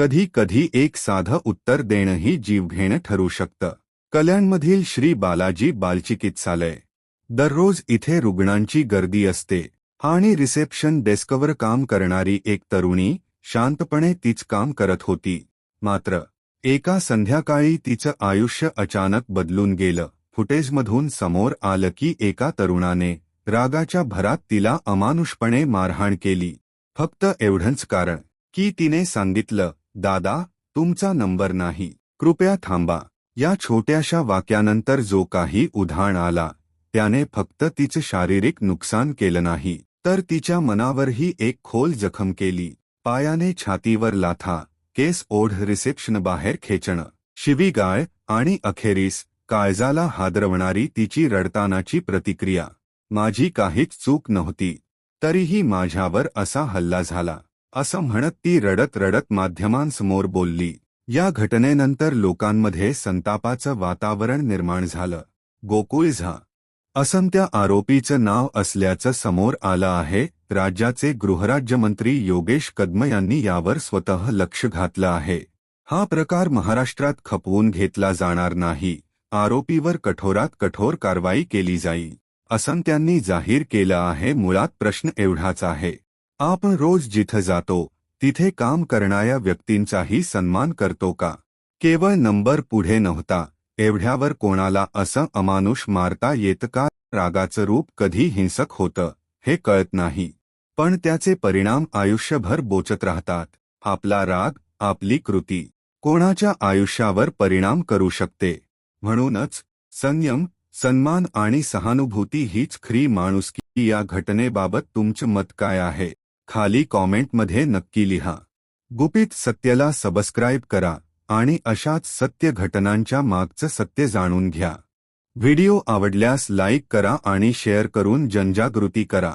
कधी कधी एक साधं उत्तर देणंही जीवघेणं ठरू शकतं. कल्याणमधील श्री बालाजी बालचिकित्सालय. दररोज इथे रुग्णांची गर्दी असते. आणि रिसेप्शन डेस्कवर काम करणारी एक तरुणी शांतपणे तीच काम करत होती. मात्र एका संध्याकाळी तिचं आयुष्य अचानक बदलून गेलं. फुटेजमधून समोर आलं की एका तरुणाने रागाच्या भरात तिला अमानुषपणे मारहाण केली. फक्त एवढंच कारण की तिने सांगितलं दादा तुमचा नंबर नाही. कृपया थांबा. या छोट्याशा वाक्यानंतर जो काही उधाण आला त्याने फक्त तिचं शारीरिक नुकसान केलं नाही तर तिच्या मनावरही एक खोल जखम केली. पायाने छातीवर लाथा केस ओढ रिसेप्शन बाहेर खेचणं शिवीगाळ आणि अखेरीस काळजाला हादरवणारी तिची रडतानाची प्रतिक्रिया. माझी काहीच चूक नव्हती. तरीही माझ्यावर असा हल्ला झाला. असं म्हणत ती रडत रडत माध्यमांसमोर बोलली. या घटनेनंतर लोकांमध्ये संतापाचं वातावरण निर्माण झालं. गोकुळ झा. असं त्या आरोपीचं नाव असल्याचं समोर आलं आहे. राज्याचे गृहराज्यमंत्री योगेश कदम यांनी यावर स्वतः लक्ष घातलं आहे. हा प्रकार महाराष्ट्रात खपवून घेतला जाणार नाही. आरोपीवर कठोरात कठोर कारवाई केली जाईल असं त्यांनी जाहीर केलं आहे. मुळात प्रश्न एवढाच आहे. आपण रोज जिथं जातो तिथे काम करणाऱ्या व्यक्तींचाही सन्मान करतो का? केवळ नंबर पुढे नव्हता एवढ्यावर कोणाला असं अमानुष मारता येतं का? रागाचं रूप कधी हिंसक होतं हे कळत नाही. पण त्याचे परिणाम आयुष्यभर बोचत राहतात. आपला राग आपली कृती कोणाच्या आयुष्यावर परिणाम करू शकते? म्हणूनच संयम सन्मान आणि सहानुभूती हीच खरी माणुसकी. या घटनेबाबत तुमचं मत काय आहे? खाली कॉमेंटमध्ये नक्की लिहा. गुपित सत्यला सबस्क्राईब करा आणि अशाच सत्य घटनांच्या मागचं सत्य जाणून घ्या. व्हिडिओ आवडल्यास लाईक करा आणि शेअर करून जनजागृती करा.